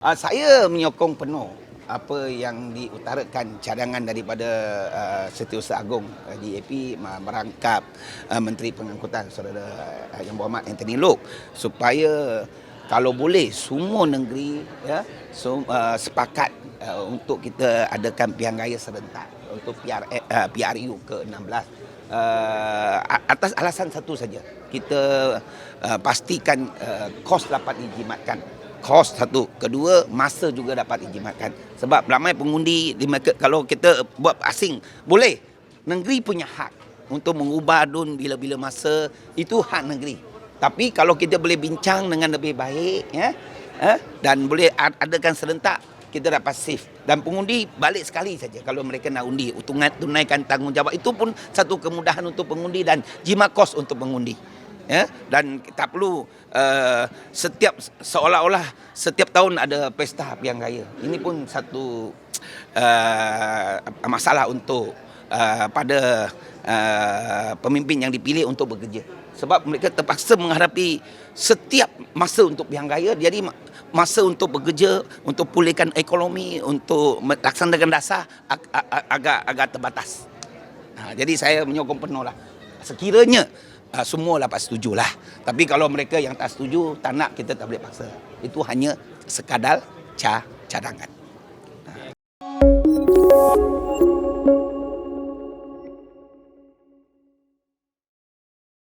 Uh, saya menyokong penuh apa yang diutarakan cadangan daripada uh, Setiausaha Agong uh, DAP uh, merangkap uh, Menteri Pengangkutan Saudara uh, Yang Berhormat Anthony Lok supaya kalau boleh semua negeri ya so, uh, sepakat uh, untuk kita adakan pilihan raya serentak untuk PR, uh, PRU ke-16 uh, atas alasan satu saja kita uh, pastikan uh, kos dapat dijimatkan kos satu. Kedua masa juga dapat dijimatkan. Sebab ramai pengundi di market kalau kita buat asing boleh. Negeri punya hak untuk mengubah dun bila-bila masa itu hak negeri. Tapi kalau kita boleh bincang dengan lebih baik ya eh, dan boleh ad- adakan serentak kita dapat safe. Dan pengundi balik sekali saja kalau mereka nak undi. Tunai tunaikan tanggungjawab. Itu pun satu kemudahan untuk pengundi dan jimat kos untuk pengundi ya? Dan tak perlu uh, setiap seolah-olah setiap tahun ada pesta pilihan raya. Ini pun satu uh, masalah untuk uh, pada uh, pemimpin yang dipilih untuk bekerja. Sebab mereka terpaksa menghadapi setiap masa untuk pilihan raya. Jadi ma- masa untuk bekerja untuk pulihkan ekonomi untuk melaksanakan dasar ag- ag- agak agak terbatas. Ha, jadi saya menyokong penuh lah. Sekiranya uh, semua dapat setuju lah. Tapi kalau mereka yang tak setuju, tak nak, kita tak boleh paksa. Itu hanya sekadar ca cadangan.